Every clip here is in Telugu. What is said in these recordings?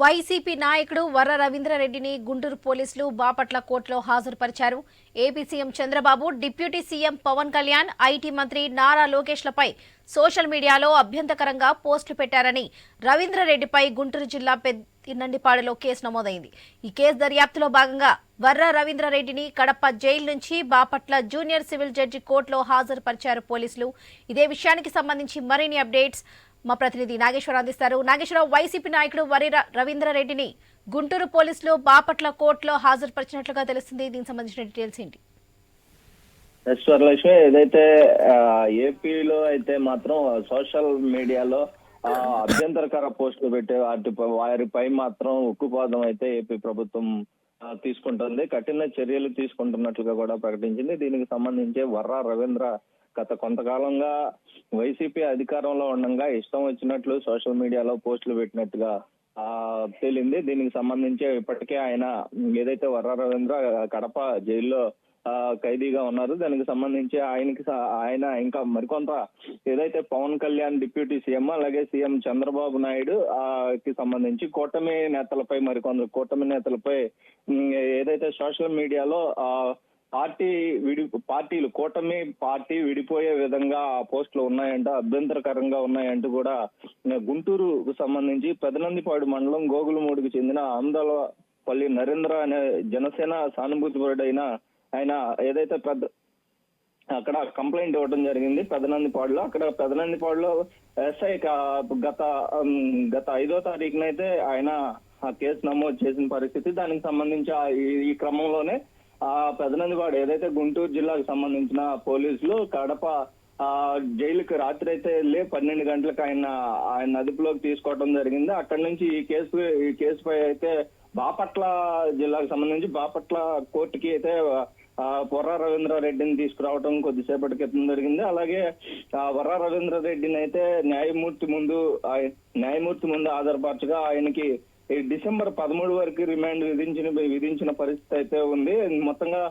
వైసీపీ నాయకుడు వర్ర రవీంద్రారెడ్డిని గుంటూరు పోలీసులు బాపట్ల కోర్టులో హాజరుపరిచారు. AP CM Chandrababu deputy CM Pawan Kalyan IT మంత్రి నారా లోకేష్లపై సోషల్ మీడియాలో అభ్యంతకరంగా పోస్టులు పెట్టారని రవీంద్రారెడ్డిపై గుంటూరు జిల్లా పెద్దినండిపాడులో కేసు నమోదైంది. ఈ కేసు దర్యాప్తులో భాగంగా వర్ర రవీంద్రారెడ్డిని కడప జైలు నుంచి బాపట్ల జూనియర్ సివిల్ జడ్జి కోర్టులో హాజరుపరిచారు పోలీసులు. ఇదే విషయానికి సంబంధించి మరిన్ని అప్డేట్స్ మా ప్రతినిధి నాగేశ్వర అందిస్తారు. నాగేశ్వరరావు వైసీపీ నాయకుడు వరి రవీంద్ర రవీంద్రారెడ్డిని గుంటూరు పోలీసులు బాపట్ల కోర్టులో హాజరుపరిచినట్లుగా తెలుస్తుంది. దీనికి సంబంధించిన డీటెయిల్స్ ఏంటి? ఎస్ వరలక్ష్మి ఏదైతే ఏపీలో అయితే మాత్రం సోషల్ మీడియాలో అభ్యంతరకర పోస్టులు పెట్టే వాటి వారిపై మాత్రం ఉక్కుపాదం అయితే ఏపీ ప్రభుత్వం తీసుకుంటుంది. కఠిన చర్యలు తీసుకుంటున్నట్లుగా కూడా ప్రకటించింది. దీనికి సంబంధించి వర్రా రవీంద్ర గత కొంతకాలంగా వైసీపీ అధికారంలో ఉండగా ఇష్టం వచ్చినట్లు సోషల్ మీడియాలో పోస్టులు పెట్టినట్టుగా ఆ తేలింది. దీనికి సంబంధించి ఇప్పటికే ఆయన ఏదైతే వర్రా రవీంద్ర కడప జైల్లో ఆ, ఖైదీగా ఉన్నారు. దానికి సంబంధించి ఆయనకి ఆయన ఇంకా మరికొంత ఏదైతే పవన్ కళ్యాణ్ డిప్యూటీ సీఎం అలాగే సీఎం చంద్రబాబు నాయుడు ఆ కి సంబంధించి కూటమి నేతలపై మరికొందరు కూటమి నేతలపై ఏదైతే సోషల్ మీడియాలో ఆ పార్టీ విడి పార్టీలు కూటమి పార్టీ విడిపోయే విధంగా ఆ పోస్టులు ఉన్నాయంట అభ్యంతరకరంగా ఉన్నాయంటూ కూడా గుంటూరుకు సంబంధించి పెదనందిపాడు మండలం గోగులమూడికి చెందిన ఆందోళపల్లి నరేంద్ర అనే జనసేన సానుభూతిపరుడైన ఆయన ఏదైతే పెద్ద అక్కడ కంప్లైంట్ ఇవ్వడం జరిగింది పెదనందిపాడులో. అక్కడ పెదనందిపాడులో ఎస్ఐ గత గత ఐదో తారీఖునైతే ఆయన ఆ కేసు నమోదు చేసిన పరిస్థితి. దానికి సంబంధించి ఈ క్రమంలోనే ఆ పెదనందివాడు ఏదైతే గుంటూరు జిల్లాకు సంబంధించిన పోలీసులు కడప ఆ జైలుకి రాత్రి అయితే వెళ్ళి పన్నెండు గంటలకు ఆయన ఆయన అదుపులోకి తీసుకోవడం జరిగింది. అక్కడి నుంచి ఈ కేసు ఈ కేసుపై అయితే బాపట్ల జిల్లాకు సంబంధించి బాపట్ల కోర్టుకి అయితే ఆ రవీంద్రారెడ్డిని తీసుకురావడం కొద్దిసేపటి క్రితం జరిగింది. అలాగే ఆ వర్రా రవీంద్రారెడ్డిని అయితే న్యాయమూర్తి ముందు న్యాయమూర్తి ముందు ఆధారపరచగా ఆయనకి ఈ డిసెంబర్ పదమూడు వరకు రిమాండ్ విధించిన విధించిన పరిస్థితి అయితే ఉంది. మొత్తంగా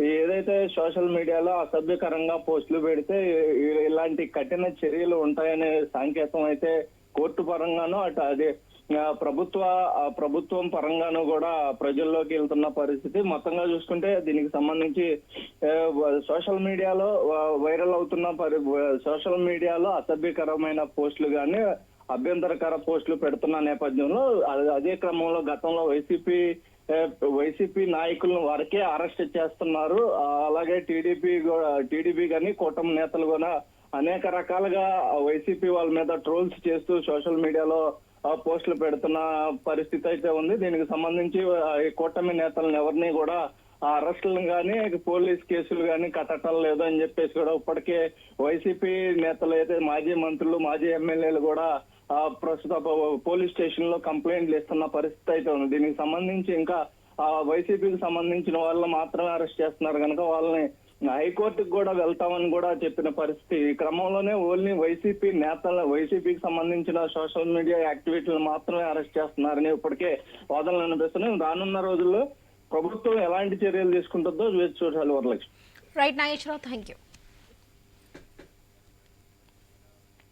ఏదైతే సోషల్ మీడియాలో అసభ్యకరంగా పోస్టులు పెడితే ఇలాంటి కఠిన చర్యలు ఉంటాయనే సంకేతం అయితే కోర్టు పరంగానూ అటు అదే ప్రభుత్వ ప్రభుత్వం పరంగాను కూడా ప్రజల్లోకి వెళ్తున్న పరిస్థితి. మొత్తంగా చూసుకుంటే దీనికి సంబంధించి సోషల్ మీడియాలో వైరల్ అవుతున్న పరి సోషల్ మీడియాలో అసభ్యకరమైన పోస్టులు కానీ అభ్యంతరకర పోస్టులు పెడుతున్న నేపథ్యంలో అదే క్రమంలో గతంలో వైసీపీ వైసీపీ నాయకులను వరకే అరెస్ట్ చేస్తున్నారు. అలాగే టీడీపీ టీడీపీ కానీ కూటమి నేతలు కూడా అనేక రకాలుగా వైసీపీ వాళ్ళ మీద ట్రోల్స్ చేస్తూ సోషల్ మీడియాలో పోస్టులు పెడుతున్న పరిస్థితి అయితే ఉంది. దీనికి సంబంధించి కూటమి నేతలను ఎవరిని కూడా అరెస్టులను కానీ పోలీస్ కేసులు కానీ కట్టడం లేదు అని చెప్పేసి కూడా ఇప్పటికే వైసీపీ నేతలు అయితే మాజీ మంత్రులు మాజీ ఎమ్మెల్యేలు కూడా ప్రస్తుత పోలీస్ స్టేషన్లో కంప్లైంట్లు ఇస్తున్న పరిస్థితి అయితే ఉంది. దీనికి సంబంధించి ఇంకా ఆ వైసీపీకి సంబంధించిన వాళ్ళు మాత్రమే అరెస్ట్ చేస్తున్నారు. కనుక వాళ్ళని హైకోర్టుకు కూడా వెళ్తామని కూడా చెప్పిన పరిస్థితి. ఈ క్రమంలోనే ఓన్లీ వైసీపీ నేతల వైసీపీకి సంబంధించిన సోషల్ మీడియా యాక్టివిటీలను మాత్రమే అరెస్ట్ చేస్తున్నారని ఇప్పటికే వాదనలు అనిపిస్తున్నాయి రానున్న రోజుల్లో ప్రభుత్వం ఎలాంటి చర్యలు తీసుకుంటుందో వేచి చూడాలి Varalakshmi. Right Nageswararao thank you